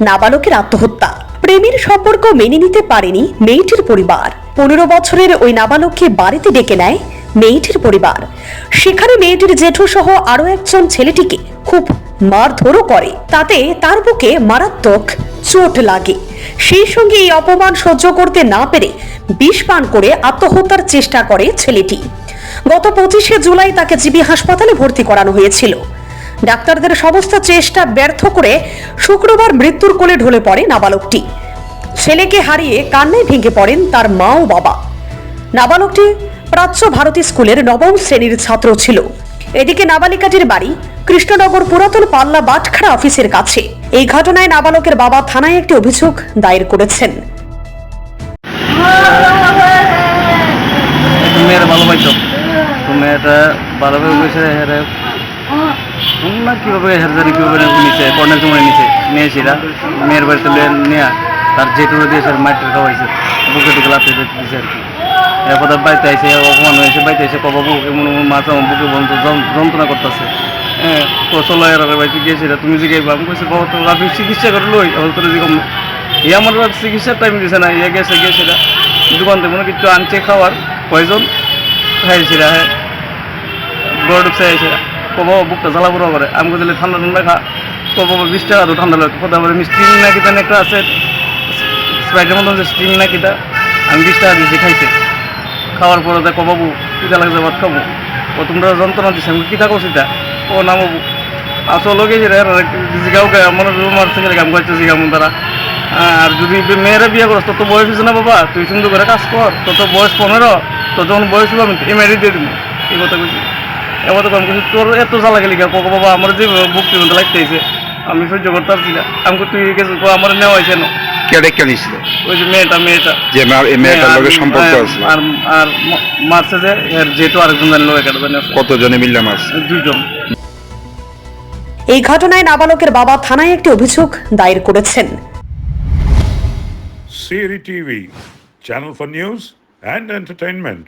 নাবালকের আত্মহত্যা। প্রেমের সম্পর্ক মেনে নিতে পারেনি মেয়েটির পরিবার। পনেরো বছরের ওই নাবালককে বাড়িতে ডেকে নেয় মেয়েটির পরিবার। সেখানে মেয়েটির জেঠু সহ আরও একজন ছেলেটিকে খুব মারধরও করে। তাতে তার বুকে মারাত্মক চোট লাগে। সেই সঙ্গে এই অপমান সহ্য করতে না পেরে বিষ পান করে আত্মহত্যার চেষ্টা করে ছেলেটি। গত পঁচিশে জুলাই তাকে জিবি হাসপাতালে ভর্তি করানো হয়েছিল। ডাক্তারদের সমস্ত চেষ্টা ব্যর্থ করে শুক্রবার মৃত্যুর কোলে ঢলে পড়ে নাবালকটি। ছেলেকে হারিয়ে কান্নায় ভেঙে পড়েন তার মা ও বাবা। নাবালকটি প্রাচ্য ভারতী স্কুলের নবম শ্রেণির ছাত্র ছিল। এদিকে নাবালিকাটির বাড়ি কৃষ্ণনগর পুরাতন পাল্লা বাটখারা অফিসের কাছে। এই ঘটনায় নাবালকের বাবা থানায় একটি অভিযোগ দায়ের করেছেন। মেয়ের ভালো পাইতো মেয়েটা ভালোভাবে হেরে না কীভাবে হেরজারি কীভাবে নিছে কর্ণের সময় নিছে, নিয়েছিলা? মেয়ের বাড়িতে নেয়া, তার জেটুরে দিয়েছে মাটির খাওয়াইছে বুকে টুকে লাতে দিয়েছে আর কি। এরপর বাড়িতে আইসে অপমান হয়েছে, বাড়িতে এসে কবা, বুক এমন মাছ আমার বুকে বন্ধ যন্ত্রণা করতেছে? হ্যাঁ কৌশল এর বাড়িতে গিয়েছিল, তুমি যে গেবা আমি কইছি, বাবা তো আপনি চিকিৎসা করে লই, এখন তোর যে এই আমার চিকিৎসার টাইম দিছে না ইয়ে গেছে গিয়েছিল দোকান থেকে কোনো কিছু আনছে খাওয়ার, কয়জন খাইছিল হ্যাঁ? গড় ঢুকছে এসে কব, বুকটা জ্বালা পুরো করে। আমি দিলে ঠান্ডা ঠান্ডা খা, কব বিশ টাকা তো ঠান্ডা লাগে কথা বলে স্টিং না কিতা একটা আছে, স্প্রাইটের মতন যে স্টিং না কিতা আমি বিশ টাকা দিয়েছি খাইতে। খাওয়ার পরে দেখো বাবু কিতা লাগছে, ভাত খাব। ও তোমরা যন্ত্রণা দিচ্ছে আমি কিতা করছি তা ও না বাবু আসলে গেছি রে জিগাও আমার আমার সঙ্গে কাম করছে জিগাম তারা। আর যদি মেয়েরা বিয়ে করস তত বয়স হয়েছে না বাবা, তুই সুন্দর করে কাজ কর তত বয়স পনেরো, তো যখন বয়স হলো আমি এমআইডি দিয়ে দিব। এই কথা কইছি। এবার তো কিছু তোর এত জ্বালা গেলি কেন? কোকো বাবা আমার যে টিমতে লাগতেছে আমি সহ্য করতে পারছি না। আমাকে তুই গেছিস আমার নেওয়া হয়েছে না। কেডে কে নিছিল ওই যে মেয়েটা মেয়েটা। যে এই মেয়েটার হ্যাঁ, লগে সম্পর্ক আছে। আর আর মারছে যে এর যেহেতু আরেকজন জানলো একটা জানি কতজনে মিললাম আছে দুইজন। এই ঘটনায় নাবালকের বাবা থানায় একটি অভিযোগ দায়ের করেছেন। Siri TV, channel for news and entertainment.